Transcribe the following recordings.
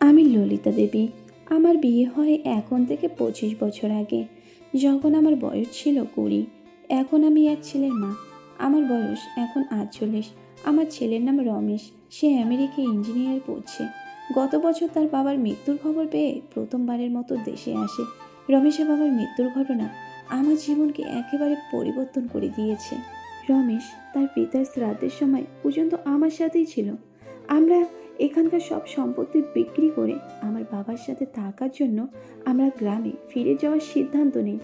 আমি ললিতা দেবী। আমার বিয়ে হয় এখন থেকে পঁচিশ বছর আগে। যখন আমার বয়স ছিল কুড়ি, এখন আমি এক ছেলের মা। আমার বয়স এখন আটচল্লিশ। আমার ছেলের নাম রমেশ। সে আমেরিকায় ইঞ্জিনিয়ার পড়ছে। গত বছর তার বাবার মৃত্যুর খবর পেয়ে প্রথমবারের মতো দেশে আসে। রমেশের বাবার মৃত্যুর ঘটনা আমার জীবনকে একেবারে পরিবর্তন করে দিয়েছে। রমেশ তার পিতার শ্রাদ্ধের সময় পর্যন্ত আমার সাথেই ছিল। আমরা এখানকার সব সম্পত্তি বিক্রি করে আমার বাবার সাথে থাকার জন্য আমরা গ্রামে ফিরে যাওয়ার সিদ্ধান্ত নিই।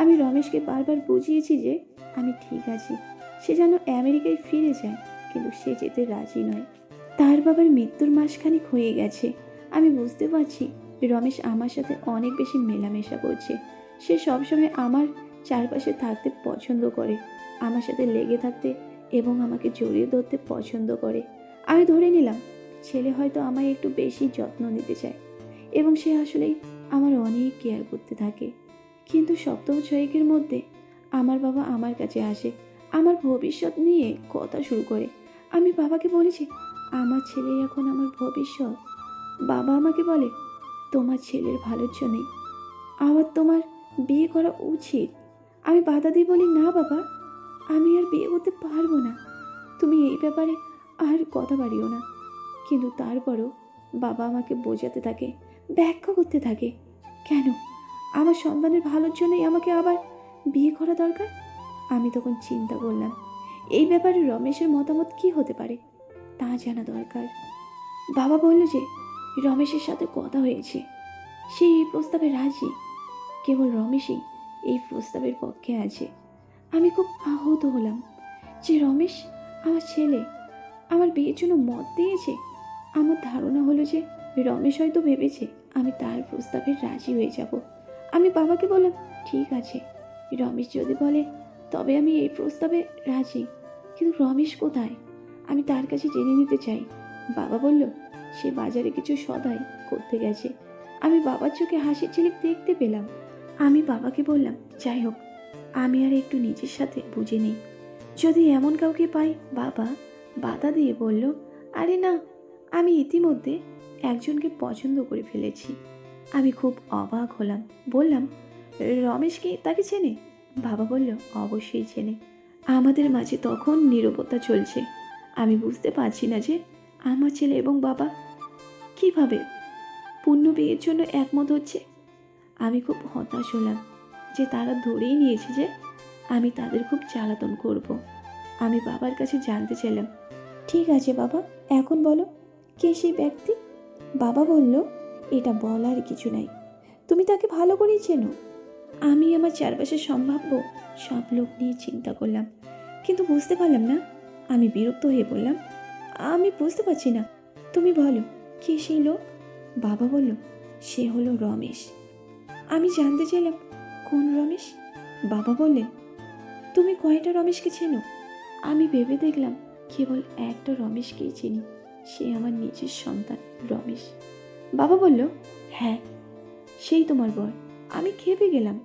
আমি রমেশকে বারবার বুঝিয়েছি যে আমি ঠিক আছি। সে যেন আমেরিকায় ফিরে যায়, কিন্তু সে যেতে রাজি নয়। তার বাবার মৃত্যুর মাসখানিক হয়ে গেছে। আমি বুঝতে পারছি রমেশ আমার সাথে অনেক বেশি মেলামেশা করছে। সে সবসময় আমার চারপাশে থাকতে পছন্দ করে, আমার সাথে লেগে থাকতে এবং আমাকে জড়িয়ে ধরতে পছন্দ করে। আমি ধরে নিলাম, ছেলে হয়তো আমায় একটু বেশি যত্ন নিতে চায় এবং সে আসলেই আমার অনেক কেয়ার করতে থাকে। কিন্তু সপ্তাহ ছয়েকের মধ্যে আমার বাবা আমার কাছে আসে, আমার ভবিষ্যৎ নিয়ে কথা শুরু করে। আমি বাবাকে বলেছি, আমার ছেলে এখন আমার ভবিষ্যৎ। বাবা আমাকে বলে, তোমার ছেলের ভালোর জন্যই আবার তোমার বিয়ে করা উচিত। আমি বাধা দিয়ে বলি, না বাবা, আমি আর বিয়ে করতে পারব না। তুমি এই ব্যাপারে আর কথা বাড়িও না। কিন্তু তারপরও বাবা আমাকে বোঝাতে থাকে, ব্যাখ্যা করতে থাকে, কেন? আমার সন্তানের ভালোর জন্যই আমাকে আবার বিয়ে করা দরকার? আমি তখন চিন্তা করলাম, এই ব্যাপারে রমেশের মতামত কি হতে পারে? তা জানা দরকার। বাবা বলল যে, রমেশের সাথে কথা হয়েছে। সে এই প্রস্তাবে রাজি। কেবল রমেশই এই প্রস্তাবের পক্ষে আছে। আমি খুব আহত হলাম যে রমেশ আমার ছেলে আমার বিয়ের জন্য মত দিয়েছে। আমার ধারণা হলো যে রমেশ হয়তো ভেবেছে আমি তার প্রস্তাবে রাজি হয়ে যাব। আমি বাবাকে বললাম, ঠিক আছে। রমেশ যদি বলে, তবে আমি এই প্রস্তাবে রাজি। কিন্তু রমেশ কোথায়? আমি তার কাছে জেনে নিতে চাই। বাবা বলল, সে বাজারে কিছু সদাই করতে গেছে। আমি বাবার চোখে হাসির ঝিলিক দেখতে পেলাম। আমি বাবাকে বললাম, যাই হোক, আমি আর একটু নিজের সাথে বুঝে নিই। যদি এমন কাউকে পাই, বাবা বাধা দিয়ে বলল, আরে না, আমি ইতিমধ্যে একজনকে পছন্দ করে ফেলেছি। আমি খুব অবাক হলাম। বললাম রমেশ কি তাকে চেনে? বাবা বলল, অবশ্যই চেনে। আমাদের মাঝে তখন নীরবতা চলছে। আমি বুঝতে পারছি না যে আমার ছেলে এবং বাবা কীভাবে পূর্ণ বিয়ের জন্য একমত হচ্ছে? আমি খুব হতাশ হলাম যে তারা ধরেই নিয়েছে যে আমি তাদের খুব জ্বালাতন করব। আমি বাবার কাছে জানতে চাইলাম ঠিক আছে বাবা, এখন বলো, কে সেই ব্যক্তি? বাবা বলল, এটা বলার কিছু নাই। তুমি তাকে ভালো করেই চেনো। আমি আমার চারপাশে সম্ভাব্য সব লোক নিয়ে চিন্তা করলাম। কিন্তু বুঝতে পারলাম না, আমি বিরক্ত হয়ে বললাম, আমি বুঝতে পারছি না, তুমি বলো, কে সেই লোক? বাবা বলল, সে হলো রমেশ। আমি জানতে চাইলাম, কোন রমেশ? বাবা বললেন, তুমি কয়টা রমেশকে চেনো? আমি ভেবে দেখলাম কেবল একটা রমেশকেই চিনি। সে আমার নিজের সন্তান, রমেশ। বাবা বলল হ্যাঁ সেই তোমার বর। আমি খেপে গেলাম।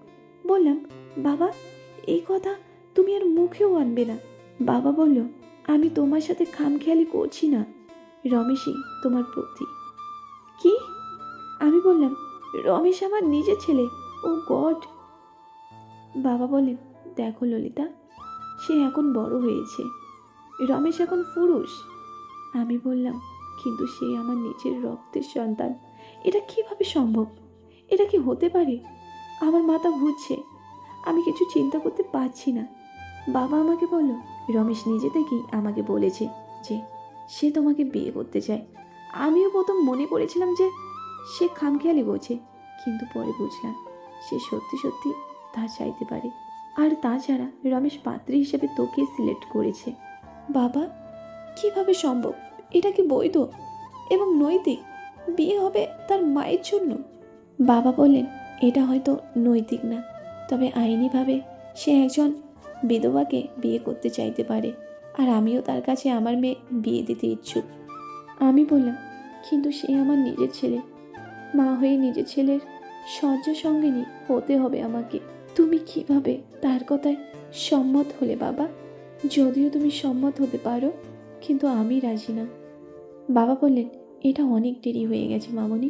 বললাম, বাবা, এই কথা তুমি আর মুখেও আনবে না। বাবা বলল, আমি তোমার সাথে খামখেয়ালি করছি না। রমেশই তোমার প্রতি। কি? আমি বললাম, রমেশ আমার নিজের ছেলে। Oh God. বাবা বলেন দেখো ললিতা, সে এখন বড় হয়েছে। রমেশ এখন পুরুষ। আমি বললাম, কিন্তু সে আমার নিজের রক্তের সন্তান। এটা কীভাবে সম্ভব? এটা কি হতে পারে? আমার মাথা ঘুরছে। আমি কিছু চিন্তা করতে পারছি না। বাবা আমাকে বলল, রমেশ নিজে থেকেই আমাকে বলেছে যে সে তোমাকে বিয়ে করতে চায়। আমিও প্রথম মনে করেছিলাম যে সে খামখেয়ালি বোঝে, কিন্তু পরে বুঝলাম সে সত্যি সত্যি তা চাইতে পারে। আর তাছাড়া রমেশ পাত্রী হিসেবে তোকে সিলেক্ট করেছে। বাবা, কীভাবে সম্ভব? এটা কি বৈধ? এবং নৈতিক? বিয়ে হবে তার মায়ের জন্য? বাবা বললেন, এটা হয়তো নৈতিক না। তবে আইনিভাবে সে একজন বিধবাকে বিয়ে করতে চাইতে পারে। আর আমিও তার কাছে আমার মেয়ে বিয়ে দিতে ইচ্ছুক। আমি বললাম, কিন্তু সে আমার নিজের ছেলে। মা হয়ে নিজের ছেলের শয্যা সঙ্গিনী হতে হবে আমাকে। তুমি কীভাবে তার কথায় সম্মত হলে বাবা? যদিও তুমি সম্মত হতে পারো, কিন্তু আমি রাজি না। বাবা বললেন, এটা অনেক দেরি হয়ে গেছে মামনি।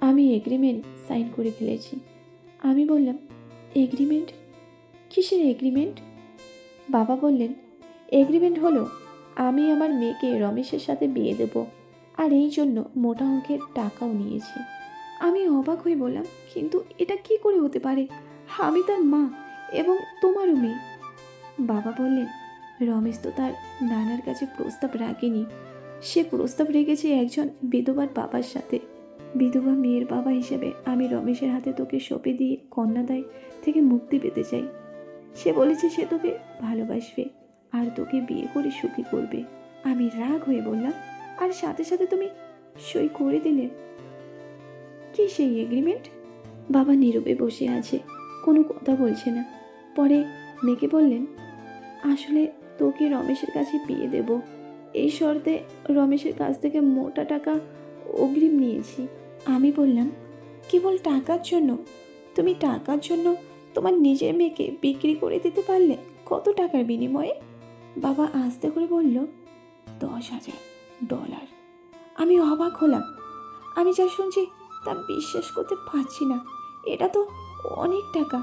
আমি এগ্রিমেন্ট সাইন করে ফেলেছি। আমি বললাম এগ্রিমেন্ট কিসের এগ্রিমেন্ট বাবা বললেন এগ্রিমেন্ট হলো, আমি আমার মেয়েকে রমেশের সাথে বিয়ে দেব, আর এই জন্য মোটা অঙ্কের টাকাও নিয়েছি। আমি অবাক হয়ে বললাম, কিন্তু এটা কি করে হতে পারে? আমি তার মা এবং তোমারও মেয়ে। বাবা বললেন রমেশ তো তার নানার কাছে প্রস্তাব রাখেনি। সে প্রস্তাব রেখেছে একজন বিধবার বাবার সাথে। বিধবা মেয়ের বাবা হিসেবে আমি রমেশের হাতে তোকে সঁপে দিয়ে কন্যাদায় থেকে মুক্তি পেতে চাই। সে বলেছে সে তোকে ভালোবাসবে আর তোকে বিয়ে করে সুখী করবে। আমি রাগ হয়ে বললাম, আর সাথে সাথে তুমি সই করে দিলে? কি সেই এগ্রিমেন্ট বাবা নীরবে বসে আছে, কোনো কথা বলছে না। পরে মেয়েকে বললেন, আসলে তোকে রমেশের কাছে বিয়ে দেব। এই শর্তে রমেশের কাছ থেকে মোটা টাকা অগ্রিম নিয়েছি। আমি বললাম, কেবল টাকার জন্য? তুমি টাকার জন্য তোমার নিজের মেয়েকে বিক্রি করে দিতে পারলে কত টাকার বিনিময়ে? বাবা আস্তে করে বলল, দশ হাজার ডলার। আমি অবাক হলাম। আমি যা শুনছি তা বিশ্বাস করতে পারছি না। এটা তো অনেক টাকা।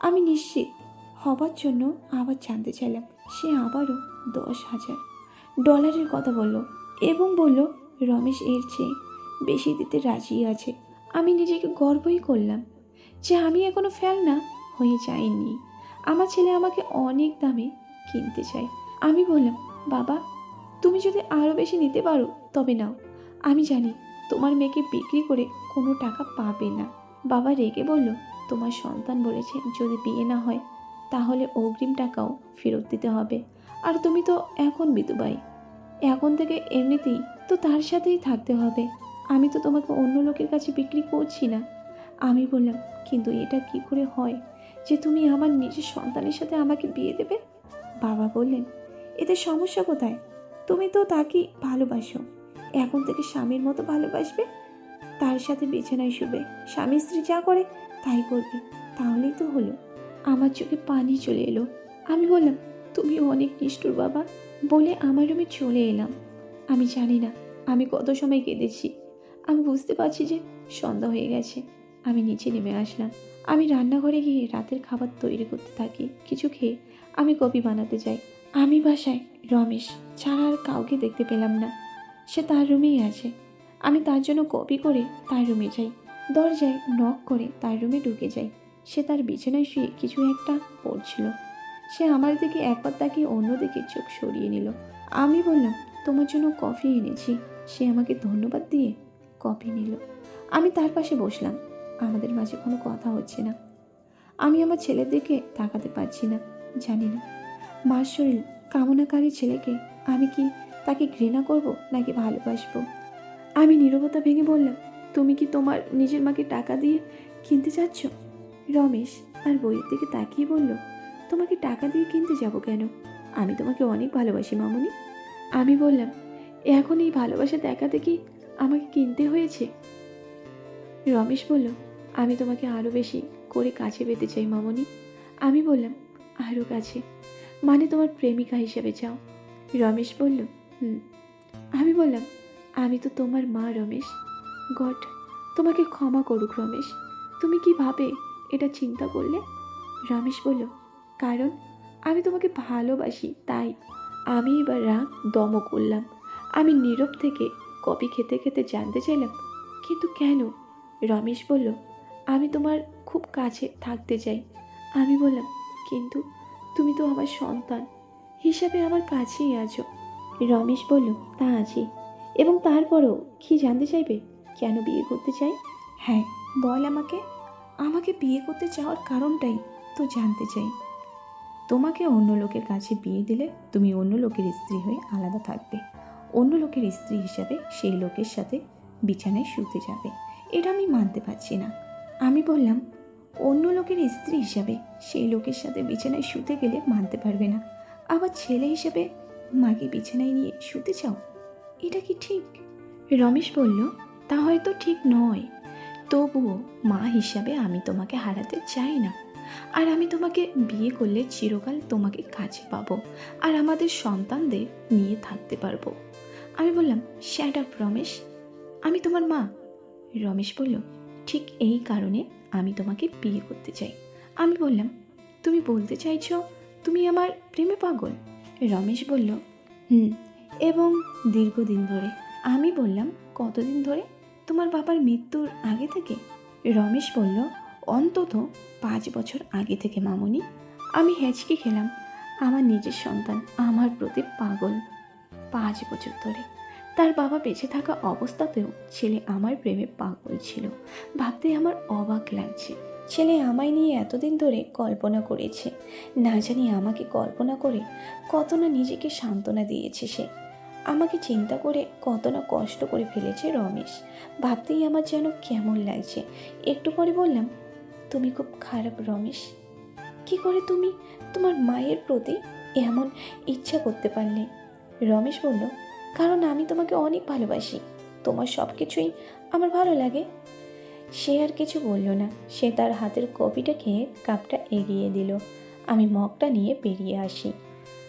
আমি নিশ্চিত হবার জন্য আবার জানতে চাইলাম। সে আবারও দশ হাজার ডলারের কথা বলল এবং বলল, রমেশ এর চেয়ে বেশি দিতে রাজি আছে। আমি নিজেকে গর্বই করলাম যে আমি এখনও ফেলনা হয়ে যাইনি। আমার ছেলে আমাকে অনেক দামে কিনতে চায়। আমি বললাম, বাবা, তুমি যদি আরও বেশি নিতে পারো, তবে নাও। আমি জানি তোমার মেয়েকে বিক্রি করে কোনো টাকা পাবে না। বাবা রেগে বলল, তোমার সন্তান বলেছে যদি বিয়ে না হয় তাহলে অগ্রিম টাকাও ফেরত দিতে হবে। আর তুমি তো এখন বিধবাই এখন থেকে এমনিতেই তো তার সাথেই থাকতে হবে। আমি তো তোমাকে অন্য লোকের কাছে বিক্রি করছি না। আমি বললাম, কিন্তু এটা কি করে হয় যে তুমি আমার নিজের সন্তানের সাথে আমাকে বিয়ে দেবে? বাবা বললেন, এতে সমস্যা কোথায়? তুমি তো তাকে ভালোবাসো। এখন থেকে স্বামীর মতো ভালোবাসবে, তার সাথে বিছানায় শুবে। স্বামী স্ত্রী যা করে তাই করবে। তাহলেই তো হলো। আমার চোখে পানি চলে এলো। আমি বললাম, তুমি অনেক নিষ্ঠুর বাবা। বলে আমার রুমে চলে এলাম। আমি জানি না, আমি কত সময় কেঁদেছি। আমি বুঝতে পারছি যে সন্ধ্যা হয়ে গেছে। আমি নিচে নেমে আসলাম। আমি রান্নাঘরে গিয়ে রাতের খাবার তৈরি করতে থাকি, কিছু খেয়ে আমি কপি বানাতে যাই। আমি বাসায় রমেশ ছাড়া আর কাউকে দেখতে পেলাম না। সে তার রুমেই আছে। আমি তার জন্য কপি করে তার রুমে যাই। দরজায় নক করে তার রুমে ঢুকে যাই। সে তার বিছানায় শুয়ে কিছু একটা পড়ছিল। সে আমার দিকে একবার তাকিয়ে অন্যদিকে চোখ সরিয়ে নিল। আমি বললাম, তোমার জন্য কফি এনেছি। সে আমাকে ধন্যবাদ দিয়ে কফি নিল। আমি তার পাশে বসলাম। আমাদের মাঝে কোনো কথা হচ্ছে না। আমি আমার ছেলের দিকে তাকাতে পারছি না, জানি না। মার শরীর কামনাকারী ছেলেকে আমি কি তাকে ঘৃণা করব নাকি ভালোবাসবো? আমি নীরবতা ভেঙে বললাম, তুমি কি তোমার নিজের মাকে টাকা দিয়ে কিনতে চাচ্ছ? রমেশ তার বইয়ের দিকে তাকিয়ে বলল, তোমাকে টাকা দিয়ে কিনতে যাব কেন? আমি তোমাকে অনেক ভালোবাসি, মামুনি। আমি বললাম, এখন এই ভালোবাসা দেখাতে কি আমাকে কিনতে হয়েছে? রমেশ বলল, আমি তোমাকে আরও বেশি করে কাছে পেতে চাই, মামনি। আমি বললাম আরও কাছে? মানে তোমার প্রেমিকা হিসেবে চাও? রমেশ বলল, হুম। আমি বললাম, আমি তো তোমার মা, রমেশ। গড, তোমাকে ক্ষমা করুক, রমেশ। তুমি কি ভাবে এটা চিন্তা করলে? রমেশ বলল, কারণ আমি তোমাকে ভালোবাসি, তাই আমি এবার রাগ দম করলাম। আমি নীরব থেকে কপি খেতে খেতে জানতে চাইলাম, কিন্তু কেন? রমেশ বলল, আমি তোমার খুব কাছে থাকতে চাই। আমি বললাম, কিন্তু তুমি তো আমার সন্তান, হিসাবে আমার কাছেই আছো। রমেশ বলল, তা আছি। এবং তারপরও কি জানতে চাইবে? কেন বিয়ে করতে চাই? হ্যাঁ বল আমাকে। আমাকে বিয়ে করতে চাওয়ার কারণটাই তো জানতে চাই। তোমাকে অন্য লোকের কাছে বিয়ে দিলে তুমি অন্য লোকের স্ত্রী হয়ে আলাদা থাকবে। অন্য লোকের স্ত্রী হিসাবে সেই লোকের সাথে বিছানায় শুতে যাবে। এটা আমি মানতে পারছি না। আমি বললাম, অন্য লোকের স্ত্রী হিসাবে সেই লোকের সাথে বিছানায় শুতে গেলে মানতে পারবে না। আবার ছেলে হিসাবে মাকে বিছানায় নিয়ে শুতে চাও? এটা কি ঠিক? রমেশ বলল, তা হয়তো ঠিক নয়। তবুও মা হিসাবে আমি তোমাকে হারাতে চাই না। আর আমি তোমাকে বিয়ে করলে চিরকাল তোমাকে কাছে পাবো আর আমাদের সন্তানদের নিয়ে থাকতে পারব। আমি বললাম শ্যাট রমেশ। আমি তোমার মা। রমেশ বলল, ঠিক এই কারণে আমি তোমাকে বিয়ে করতে চাই। আমি বললাম, তুমি বলতে চাইছ তুমি আমার প্রেমে পাগল? রমেশ বলল, হুম, এবং দীর্ঘদিন ধরে। আমি বললাম, কতদিন ধরে? তোমার বাবার মৃত্যুর আগে থেকে? রমেশ বলল, অন্তত পাঁচ বছর আগে থেকে, মামনি। আমি হেঁচকি খেলাম। আমার নিজের সন্তান আমার প্রতি পাগল। পাঁচ বছর ধরে তার বাবা বেঁচে থাকা অবস্থাতেও ছেলে আমার প্রেমে পাগল ছিল। ভাবতে আমার অবাক লাগছে। ছেলে আমায় নিয়ে এতদিন ধরে কল্পনা করেছে। না জানি আমাকে কল্পনা করে কত না নিজেকে সান্ত্বনা দিয়েছে সে। আমাকে চিন্তা করে কত না কষ্ট করে ফেলেছে রমেশ। ভাবতেই আমার যেন কেমন লাগছে। একটু পরে বললাম, তুমি খুব খারাপ রমেশ। কি করে তুমি? তোমার মায়ের প্রতি এমন ইচ্ছা করতে পারলে? রমেশ বলল, কারণ আমি তোমাকে অনেক ভালোবাসি। তোমার সব কিছুই আমার ভালো লাগে। সে আর কিছু বলল না। সে তার হাতের কপিটা খেয়ে কাপটা এগিয়ে দিল। আমি মগটা নিয়ে বেরিয়ে আসি।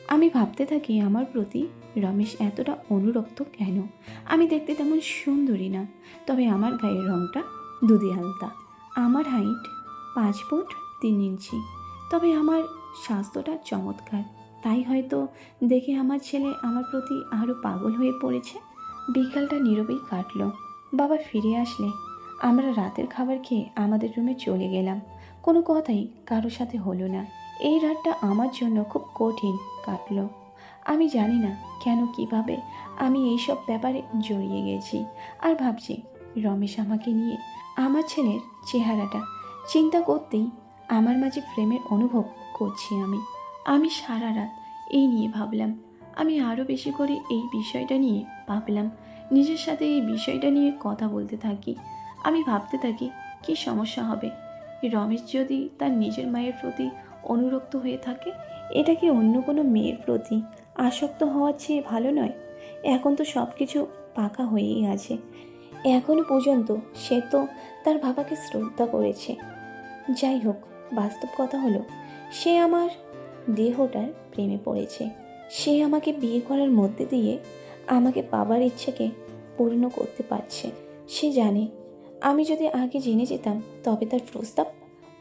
আমি ভাবতে থাকি আমার প্রতি রমেশ এতটা অনুরক্ত কেন? আমি দেখতে তেমন সুন্দরী না, তবে আমার গায়ের রঙটা দুধে আলতা। আমার হাইট পাঁচ ফুট তিন ইঞ্চি, তবে আমার স্বাস্থ্যটা চমৎকার। তাই হয়তো দেখে আমার ছেলে আমার প্রতি আরও পাগল হয়ে পড়েছে? বিকালটা নীরবেই কাটলো। বাবা ফিরে আসলে। আমরা রাতের খাবার খেয়ে আমাদের রুমে চলে গেলাম। কোনো কথাই কারোর সাথে হলো না। এই রাতটা আমার জন্য খুব কঠিন কাটলো। আমি জানি না কেন, কীভাবে আমি এই সব ব্যাপারে জড়িয়ে গেছি। আর ভাবছি, রমেশ আমাকে নিয়ে আমার ছেলের চেহারাটা চিন্তা করতেই আমার মাঝে প্রেমের অনুভব করছি আমি। আমি সারা রাত এই নিয়ে ভাবলাম। আমি আরও বেশি করে এই বিষয়টা নিয়ে ভাবলাম। নিজের সাথে এই বিষয়টা নিয়ে কথা বলতে থাকি। আমি ভাবতে থাকি, কি সমস্যা হবে? রমেশ যদি তার নিজের মায়ের প্রতি অনুরক্ত হয়ে থাকে, এটা কি অন্য কোনো মেয়ের প্রতি আসক্ত হওয়ার চেয়ে ভালো নয়। এখন তো সব কিছু পাকা হয়েই আছে। এখনও পর্যন্ত সে তো তার বাবাকে শ্রদ্ধা করেছে। যাই হোক, বাস্তব কথা হলো, সে আমার দেহটার প্রেমে পড়েছে। সে আমাকে বিয়ে করার মধ্যে দিয়ে আমাকে পাবার ইচ্ছেকে পূর্ণ করতে পারছে। সে জানে, আমি যদি আগে জেনে যেতাম, তবে তার প্রস্তাব,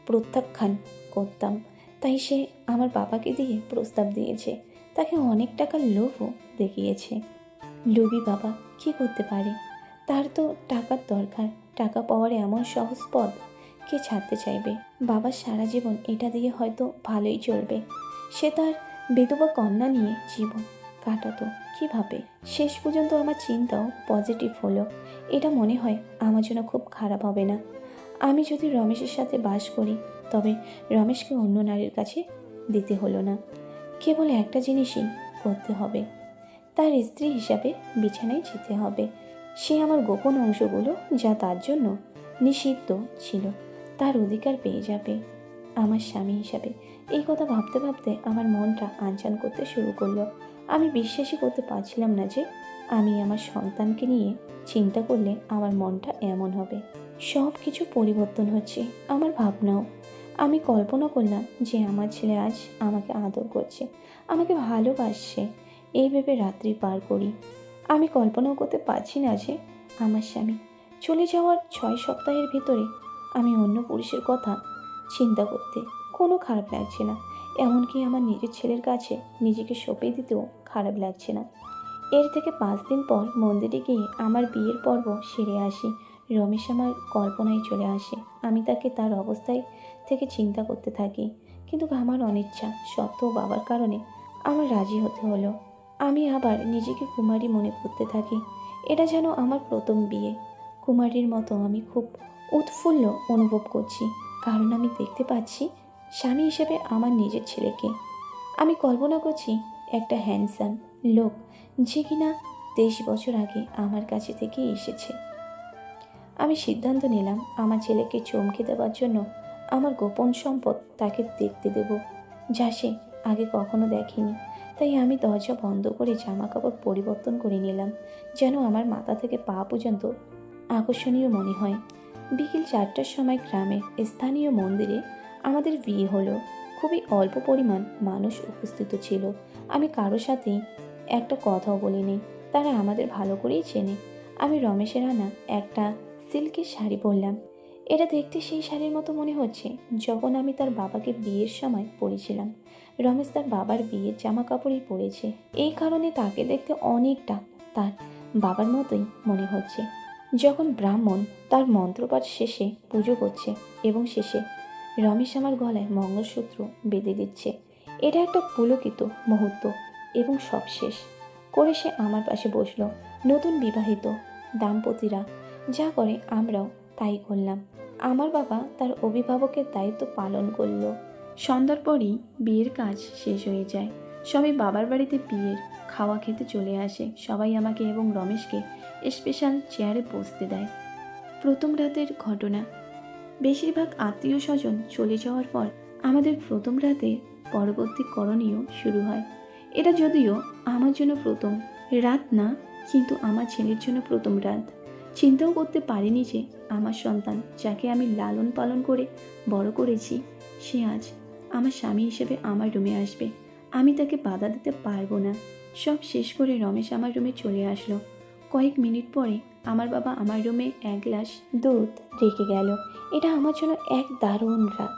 প্রত্যাখ্যান করতাম। তাই সে আমার বাবাকে দিয়ে প্রস্তাব দিয়েছে। তাকে অনেক টাকার লোভও দেখিয়েছে। লোভী বাবা কি করতে পারে? তার তো টাকার দরকার। টাকা পাওয়ার এমন সহজ পথ কে ছাড়তে চাইবে? বাবার সারা জীবন এটা দিয়ে হয়তো ভালোই চলবে। সে তার বিধবা কন্যা নিয়ে জীবন কাটাতো। কীভাবে শেষ পর্যন্ত আমার চিন্তাও পজিটিভ হলো। এটা মনে হয় আমার জন্য খুব খারাপ হবে না। আমি যদি রমেশের সাথে বাস করি, তবে রমেশকে অন্য নারীর কাছে দিতে হলো না। কেবল একটা জিনিসই করতে হবে। তার স্ত্রী হিসাবে বিছানায় যেতে হবে। সে আমার গোপন অংশগুলো যা তার জন্য নিষিদ্ধ ছিল, তার অধিকার পেয়ে যাবে। আমার স্বামী হিসাবে এই কথা ভাবতে ভাবতে আমার মনটা আনচান করতে শুরু করল। আমি বিশ্বাসই করতে পারছিলাম না যে আমি আমার সন্তানকে নিয়ে চিন্তা করলে আমার মনটা এমন হবে। সব কিছু পরিবর্তন হচ্ছে, আমার ভাবনাও। আমি কল্পনা করলাম যে আমার ছেলে আজ আমাকে আদর করছে, আমাকে ভালোবাসছে। এই ভেবে রাত্রি পার করি। আমি কল্পনাও করতে পারছি না যে আমার স্বামী চলে যাওয়ার ছয় সপ্তাহের ভিতরে আমি অন্য পুরুষের কথা চিন্তা করতে কোনো খারাপ লাগছে না। এমনকি আমার নিজের ছেলের কাছে নিজেকে সঁপে দিতেও খারাপ লাগছে না। এর থেকে পাঁচ দিন পর মন্দিরে গিয়ে আমার বিয়ের পর্ব সেরে আসি। রমেশ আমার কল্পনায় চলে আসে। আমি তাকে তার অবস্থায় থেকে চিন্তা করতে থাকি। কিন্তু আমার অনিচ্ছা সত্ত্বেও বাবার কারণে আমার রাজি হতে হলো। আমি আবার নিজেকে কুমারী মনে করতে থাকি। এটা যেন আমার প্রথম বিয়ে। কুমারীর মতো আমি খুব উৎফুল্ল অনুভব করছি। কারণ আমি দেখতে পাচ্ছি স্বামী হিসেবে আমার নিজের ছেলেকে। আমি কল্পনা করছি একটা হ্যান্ডসাম লোক যে কিনা তেইশ বছর আগে আমার কাছে থেকে এসেছে। আমি সিদ্ধান্ত নিলাম আমার ছেলেকে চমকে দেওয়ার জন্য আমার গোপন সম্পদ তাকে দেখতে দেব। যা সে আগে কখনো দেখেনি। তাই আমি দরজা বন্ধ করে জামা কাপড় পরিবর্তন করে নিলাম, যেন আমার মাথা থেকে পা পর্যন্ত আকর্ষণীয় মনে হয়। বিকেল চারটার সময় গ্রামের স্থানীয় মন্দিরে আমাদের বিয়ে হলো। খুবই অল্প পরিমাণ মানুষ উপস্থিত ছিল। আমি কারোর সাথেই একটা কথাও বলিনি। তারা আমাদের ভালো করেই চেনে। আমি রমেশের আনা একটা সিল্কের শাড়ি পরলাম। এটা দেখতে সেই শাড়ির মতো মনে হচ্ছে যখন আমি তার বাবাকে বিয়ের সময় পরেছিলাম। রমেশ তার বাবার বিয়ের জামা কাপড়ই পরেছে। এই কারণে তাকে দেখতে অনেকটা তার বাবার মতোই মনে হচ্ছে। যখন ব্রাহ্মণ তার মন্ত্রপাঠ শেষে পুজো করছে এবং শেষে রমেশ আমার গলায় মঙ্গলসূত্র বেঁধে দিচ্ছে। এটা একটা পুলকিত মুহূর্ত এবং সব শেষ। করে সে আমার পাশে বসল। নতুন বিবাহিত দাম্পতিরা। যা করে আমরাও তাই করলাম। আমার বাবা তার অভিভাবকের দায়িত্ব পালন করল। সন্ধ্যার পরই বিয়ের কাজ শেষ হয়ে যায়। সবাই বাবার বাড়িতে বিয়ের খাওয়া খেতে চলে আসে। সবাই আমাকে এবং রমেশকে স্পেশাল চেয়ারে বসতে দেয়। প্রথম রাতের ঘটনা। বেশিরভাগ আত্মীয় স্বজন চলে যাওয়ার পর আমাদের প্রথম রাতে পরবর্তী করণীয় শুরু হয়। এটা যদিও আমার জন্য প্রথম রাত না, কিন্তু আমার ছেলের জন্য প্রথম রাত। চিন্তাও করতে পারিনি যে আমার সন্তান যাকে আমি লালন পালন করে বড় করেছি, সে আজ আমার স্বামী হিসেবে আমার রুমে আসবে। আমি তাকে বাধা দিতে পারব না। সব শেষ করে রমেশ আমার রুমে চলে আসলো। কয়েক মিনিট পরে আমার বাবা আমার রুমে এক গ্লাস দুধ রেখে গেল। এটা আমার জন্য এক দারুণ রাত।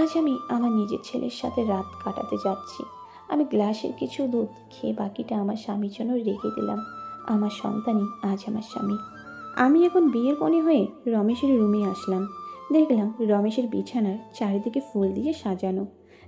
আজ আমি আমার নিজের ছেলের সাথে রাত কাটাতে যাচ্ছি। আমি গ্লাসের কিছু দুধ খেয়ে বাকিটা আমার স্বামীর জন্য রেখে দিলাম। আমার সন্তানই আজ আমার স্বামী। আমি এখন বিয়ের কনে হয়ে রমেশের রুমে আসলাম। দেখলাম রমেশের বিছানার চারিদিকে ফুল দিয়ে সাজানো।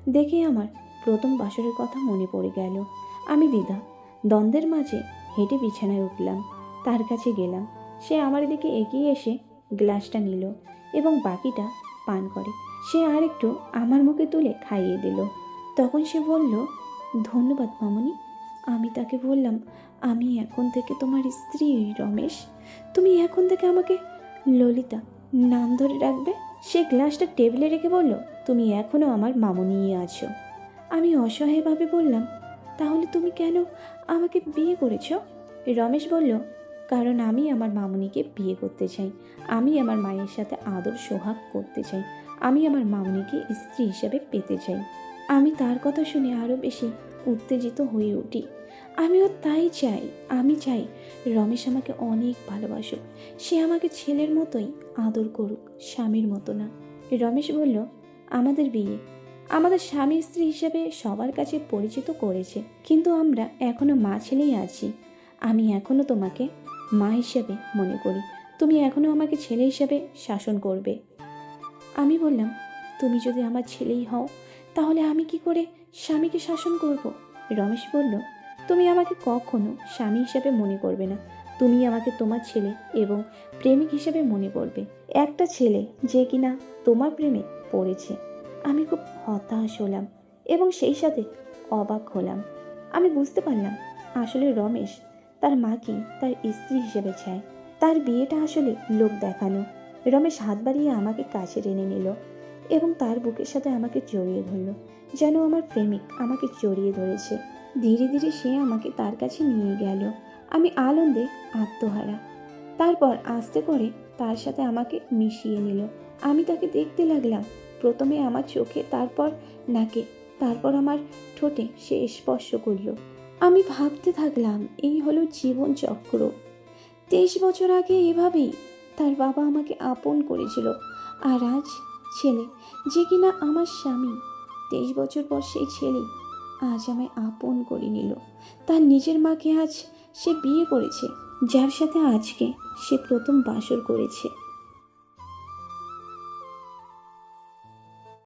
দেখে আমার প্রথম বাসরের কথা মনে পড়ে গেল। আমি দিদা দ্বন্দ্বের মাঝে হেঁটে বিছানায় উঠলাম। তার কাছে গেলাম। সে আমার দিকে এগিয়ে এসে গ্লাসটা নিল এবং বাকিটা পান করে। সে আর একটু আমার মুখে তুলে খাইয়ে দিল। তখন সে বলল, ধন্যবাদ মামনি। আমি তাকে বললাম, আমি এখন থেকে তোমার স্ত্রী রমেশ। তুমি এখন থেকে আমাকে ললিতা নাম ধরে রাখবে? সে গ্লাসটা টেবিলে রেখে বলল, তুমি এখনও আমার মামনিই আছো। আমি অসহায়ভাবে বললাম, তাহলে তুমি কেন আমাকে বিয়ে করেছ? রমেশ বলল, কারণ আমি আমার মামুনিকে বিয়ে করতে চাই। আমি আমার মায়ের সাথে আদর সোহাগ করতে চাই। আমি আমার মামুনিকে স্ত্রী হিসেবে পেতে চাই। আমি তার কথা শুনে আরও বেশি উত্তেজিত হয়ে উঠি। আমিও তাই চাই, আমি চাই রমেশ আমাকে অনেক ভালোবাসুক। সে আমাকে ছেলের মতোই আদর করুক, স্বামীর মতো না। রমেশ বলল, আমাদের বিয়ে। আমাদের স্বামী স্ত্রী হিসেবে সবার কাছে পরিচিত করেছে। কিন্তু আমরা এখনও মা ছেলেই আছি। আমি এখনও তোমাকে মা হিসেবে মনে করি। তুমি এখনও আমাকে ছেলে হিসেবে শাসন করবে। আমি বললাম, তুমি যদি আমার ছেলেই হও, তাহলে আমি কি করে স্বামীকে শাসন করব? রমেশ বলল তুমি আমাকে কখনো স্বামী হিসেবে মনে করবে না। তুমি আমাকে তোমার ছেলে এবং প্রেমিক হিসেবে মনে করবে। একটা ছেলে যে কিনা তোমার প্রেমে পড়েছে। আমি খুব হতাশ হলাম এবং সেই সাথে অবাক হলাম। আমি বুঝতে পারলাম আসলে রমেশ তার মাকে তার স্ত্রী হিসেবে চায়। তার বিয়েটা আসলে লোক দেখানো। রমেশ হাত বাড়িয়ে আমাকে কাছে টেনে নিল এবং তার বুকের সাথে আমাকে জড়িয়ে ধরল। যেন আমার প্রেমিক আমাকে জড়িয়ে ধরেছে। ধীরে ধীরে সে আমাকে তার কাছে নিয়ে গেল। আমি আনন্দে আত্মহারা। তারপর আস্তে করে তার সাথে আমাকে মিশিয়ে নিল। আমি তাকে দেখতে লাগলাম। প্রথমে আমার চোখে, তারপর নাকে, তারপর আমার ঠোঁটে সে স্পর্শ করল। আমি ভাবতে থাকলাম, এই হলো জীবন চক্র। তেইশ বছর আগে এভাবেই তার বাবা আমাকে আপন করেছিল। আর আজ ছেলে, যে কিনা আমার স্বামী। তেইশ বছর পর সেই ছেলে আজ আমায় আপন করে নিল। তার নিজের মাকে আজ সে বিয়ে করেছে, যার সাথে আজকে সে প্রথম বাসর করেছে।